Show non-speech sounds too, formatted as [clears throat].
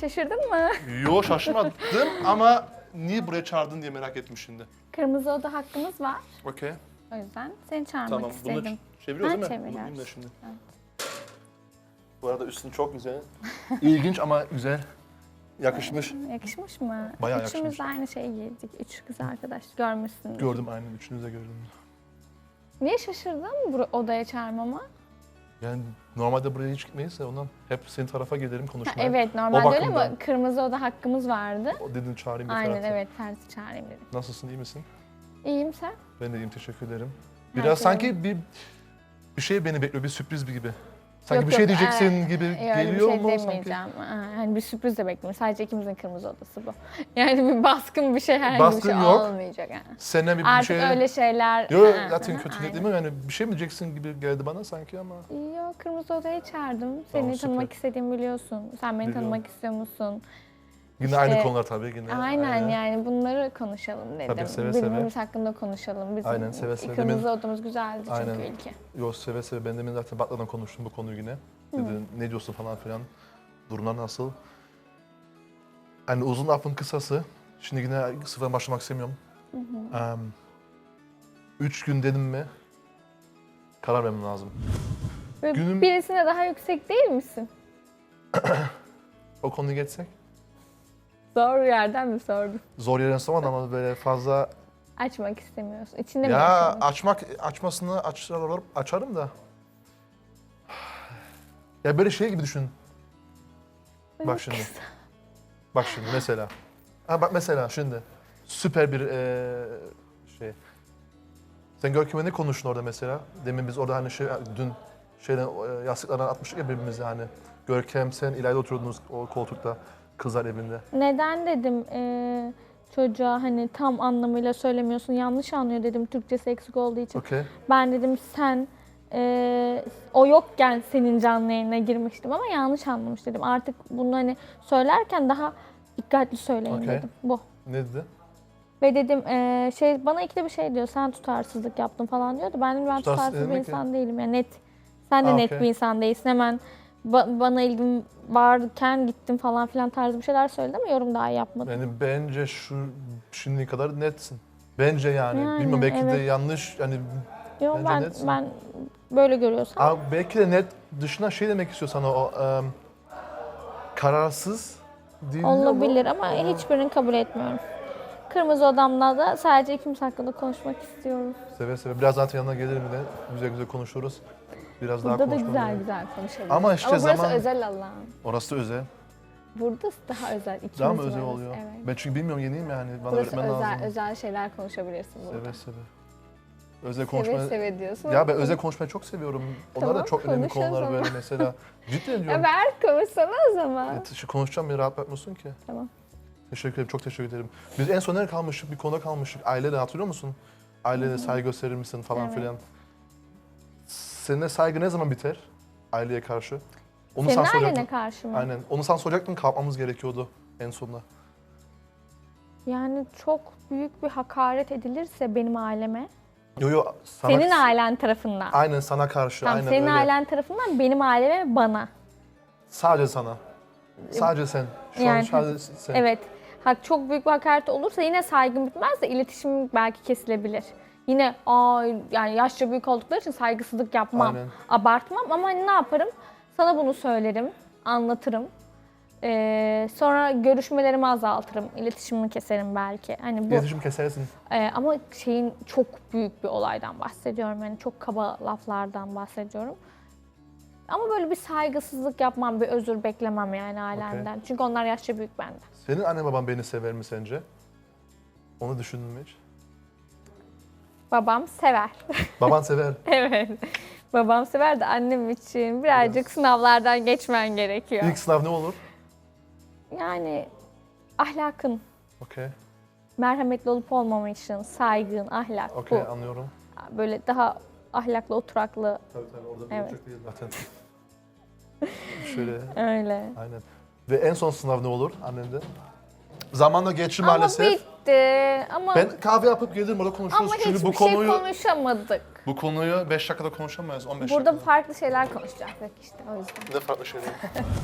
Şaşırdın mı? Yo şaşırmadım [laughs] ama niye buraya çağırdın diye merak ettim şimdi. Kırmızı oda hakkımız var. Okey. O yüzden seni çağırmak Tamam bunu istedim. ç- çeviriyoruz değil mi? Bunu da şimdi. Evet. Bu arada üstün çok güzel. [laughs] İlginç ama güzel. Yakışmış. Yakışmış mı? Bayağı Üçümüz yakışmış. de aynı şeyi giydik. Üç kız arkadaş. Görmüşsün. Gördüm aynen üçünüzü de gördüm. Niye şaşırdın bu odaya çağırmama? Yani normalde buraya hiç gitmeyiz de ondan hep senin tarafa gelirim konuşmaya. evet normalde öyle ama kırmızı oda hakkımız vardı. O dedin çağırayım bir Aynen Ferhat'ı. evet Ferhat'ı çağırayım dedim. Nasılsın iyi misin? İyiyim sen? Ben de iyiyim teşekkür ederim. Biraz şey sanki bir bir şey beni bekliyor bir sürpriz gibi. Sanki Yok, bir şey yok, diyeceksin ee, gibi Yok, öyle geliyor bir şey mu sanki? demeyeceğim. Aa, Hani bir sürpriz de bekliyorum. Sadece ikimizin kırmızı odası bu. [laughs] Yani bir baskın bir şey herhangi Baskın bir şey yok. olmayacak yani. Senden bir, bir Artık şey... öyle şeyler... Yok Aa, zaten kötü aynen. değil mi? Yani bir şey mi diyeceksin gibi geldi bana sanki ama. Yok kırmızı odaya çağırdım. Seni Tamam, süper. tanımak istediğimi biliyorsun. Sen beni Biliyorum. tanımak istiyor musun? Yine İşte- aynı konular tabii yine. Aynen, yani bunları konuşalım dedim. Tabii, seve seve. Birbirimiz hakkında konuşalım. Bizim Aynen, seve seve. kırmızı odamız güzeldi Aynen. çünkü ilki. Yo seve seve ben demin zaten Batlı'dan konuştum bu konuyu yine. Dedi ne diyorsun falan filan. Durumlar nasıl? Yani uzun lafın kısası. Şimdi yine sıfırdan başlamak istemiyorum. Em, üç gün dedim mi karar vermem lazım. Ve Günüm- birisine daha yüksek değil misin? [clears throat] O konuyu geçsek. Zor yerden mi sordun? Zor yerden sormadım ama böyle fazla Açmak istemiyorsun. İçinde mi ya yaşıyorsun? açmak açmasını açar, açarım da. Ya böyle şey gibi düşün. Bak şimdi. Bak şimdi mesela. Ha bak mesela şimdi. Süper bir eee, şey. Sen Görkem'e ne konuştun orada mesela? Demin biz orada hani şey dün şeyden e, yastıklardan atmıştık ya birbirimize hani. Görkem sen ileride oturuyordunuz o koltukta kızlar evinde. Neden dedim eee, çocuğa hani tam anlamıyla söylemiyorsun yanlış anlıyor dedim Türkçesi eksik olduğu için. Okey. Ben dedim sen eee, o yokken senin canlı yayına girmiştim ama yanlış anlamış dedim. Artık bunu hani söylerken daha dikkatli söyleyin Okey. dedim. Bu. Ne dedi? Ve dedim eee, şey bana ikide bir şey diyor sen tutarsızlık yaptın falan diyordu. Ben dedim ben Tutarsız tutarsız bir demek ki- insan değilim yani net. Sen de Ha, net okey. bir insan değilsin hemen ba- bana ilgim varken gittim falan filan tarzı bir şeyler söyledi ama yorum daha yapmadı. Yani bence şu şimdiye kadar netsin. Bence yani. Yani, Bilmiyorum belki de evet. yanlış yani Yok bence ben netsin. ben böyle görüyorsam Abi belki de net dışına şey demek istiyor sana o em, kararsız değil olabilir ama hiçbirini kabul etmiyorum. Kırmızı odamda da sadece ikimiz hakkında konuşmak istiyorum. Seve seve. Biraz zaten yanına gelirim yine. Güzel güzel konuşuruz. Biraz daha Burada da konuşmamız güzel lazım. güzel konuşabiliriz. Ama işte burası zaman- özel Allah'ım. Orası özel. Burada daha özel. İkimiz Daha mı özel varız, oluyor? Evet. Ben çünkü bilmiyorum yeniyim yani. Bana Burası öğretmen özel, lazım. özel şeyler konuşabilirsin burada. Seve seve. Özel Seve konuşma. seve diyorsun. Ya ben özel konuşmayı çok seviyorum. Onlar da Tamam, çok önemli konuş o konular zaman. böyle mesela. [laughs] Cidden Ya diyorum. ver konuşsana o zaman. Evet, şu konuşacağım beni rahat bırakmıyorsun ki. Tamam. Teşekkür ederim, çok teşekkür ederim. Biz en son nerede kalmıştık? Bir konuda kalmıştık. Ailede hatırlıyor musun? Ailede saygı gösterir misin falan Evet. filan. Seninle saygı ne zaman biter? Aileye karşı. Onu Senin sen soracaktın. ailene karşı mı? Aynen. Onu sen soracaktın, kalkmamız gerekiyordu en sonunda. Yani çok büyük bir hakaret edilirse benim aileme. Yo yo, sana... Senin ailen tarafından. Aynen sana karşı, Tamam, aynen senin öyle. ailen tarafından benim aileme bana. Sadece sana. Sadece sen. Şu Yani- an sadece sen. Evet. Hak çok büyük bir hakaret olursa yine saygım bitmez de iletişim belki kesilebilir. Yine aa yani yaşça büyük oldukları için saygısızlık yapmam, Aynen. abartmam ama hani ne yaparım? Sana bunu söylerim, anlatırım. Ee, sonra görüşmelerimi azaltırım, iletişimimi keserim belki. Hani bu İletişim kesersin. Ee, ama şeyin çok büyük bir olaydan bahsediyorum. Yani çok kaba laflardan bahsediyorum. Ama böyle bir saygısızlık yapmam, bir özür beklemem yani ailenden. Çünkü onlar yaşça büyük benden. Senin anne baban beni sever mi sence? Onu düşündün mü hiç? Babam sever. Baban [laughs] sever. evet. Babam sever de annem için birazcık sınavlardan geçmen gerekiyor. İlk sınav ne olur? Yani ahlakın, Okey. merhametli olup olmamışın, saygın, ahlak Okey bu. anlıyorum. Böyle daha ahlaklı, oturaklı Tabii tabii orada Evet. olacak değil zaten. Şöyle öyle. aynen. Ve en son sınav ne olur annende? Zamanla geçti Ama maalesef. bitti. Ama Ben kahve yapıp gelirim orada konuşuruz. Ama Çünkü hiçbir bu şey konuyu konuşamadık. bu konuyu 5 dakikada konuşamayız. 15 Burada dakikada. farklı şeyler konuşacaktık işte o yüzden. Ne farklı şeyler. [laughs]